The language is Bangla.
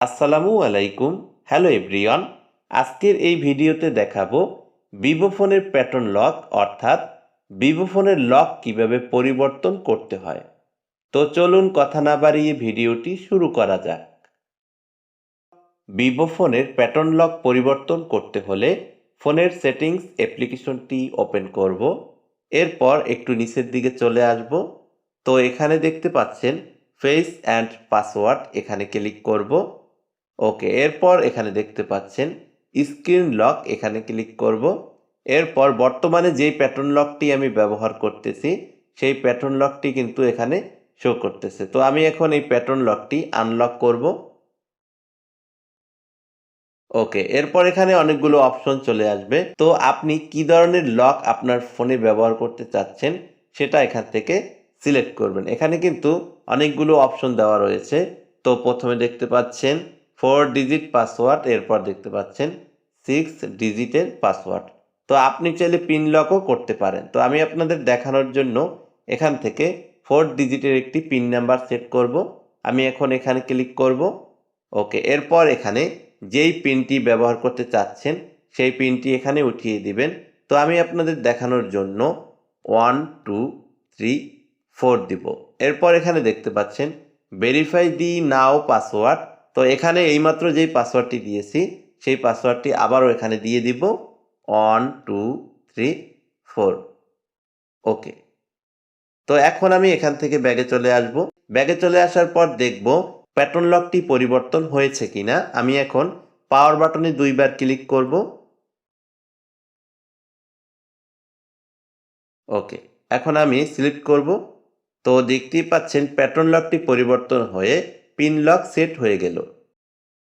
আসসালামু আলাইকুম। হ্যালো এভরিওয়ান, আজকের এই ভিডিওতে দেখাবো ভিভো ফোনের প্যাটার্ন লক, অর্থাৎ ভিভো ফোনের লক কীভাবে পরিবর্তন করতে হয়। তো চলুন কথা না বাড়িয়ে ভিডিওটি শুরু করা যাক। ভিভো ফোনের প্যাটার্ন লক পরিবর্তন করতে হলে ফোনের সেটিংস অ্যাপ্লিকেশনটি ওপেন করব, এরপর একটু নিচের দিকে চলে আসব। তো এখানে দেখতে পাচ্ছেন ফেস অ্যান্ড পাসওয়ার্ড, এখানে ক্লিক করব। ওকে, এরপর এখানে দেখতে পাচ্ছেন স্ক্রিন লক, এখানে ক্লিক করব। এরপর বর্তমানে যেই প্যাটার্ন লকটি আমি ব্যবহার করতেছি, সেই প্যাটার্ন লকটি কিন্তু এখানে শো করতেছে। তো আমি এখন এই প্যাটার্ন লকটি আনলক করব। ওকে, এরপর এখানে অনেকগুলো অপশন চলে আসবে। তো আপনি কি ধরনের লক আপনার ফোনে ব্যবহার করতে চাচ্ছেন, সেটা এখান থেকে সিলেক্ট করবেন। এখানে কিন্তু অনেকগুলো অপশন দেওয়া রয়েছে। তো প্রথমে দেখতে পাচ্ছেন ফোর ডিজিট পাসওয়ার্ড, এরপর দেখতে পাচ্ছেন সিক্স ডিজিটের পাসওয়ার্ড। তো আপনি চাইলে পিন লকও করতে পারেন। তো আমি আপনাদের দেখানোর জন্য এখান থেকে ফোর ডিজিটের একটি পিন নাম্বার সেট করব। আমি এখন এখানে ক্লিক করব। ওকে, এরপর এখানে যেই পিনটি ব্যবহার করতে চাচ্ছেন, সেই পিনটি এখানে উঠিয়ে দিবেন। তো আমি আপনাদের দেখানোর জন্য ওয়ান, টু, থ্রি, ফোর দিব। এরপর এখানে দেখতে পাচ্ছেন ভেরিফাই দি নাও পাসওয়ার্ড তো এখানে এইমাত্র যেই পাসওয়ার্ডটি দিয়েছি, সেই পাসওয়ার্ডটি আবারও এখানে দিয়ে দিব। One, two, three, four. Okay. তো এখন আমি এখান থেকে ব্যাগে চলে আসব। ব্যাগে চলে আসার পর দেখব প্যাটার্ন লকটি পরিবর্তন হয়েছে কিনা। আমি এখন পাওয়ার বাটনে দুইবার ক্লিক করব। ওকে। এখন আমি সিলেক্ট করব। তো দেখতেই পাচ্ছেন প্যাটার্ন লকটি পরিবর্তন হয়ে পিন লক সেট হয়ে গেল।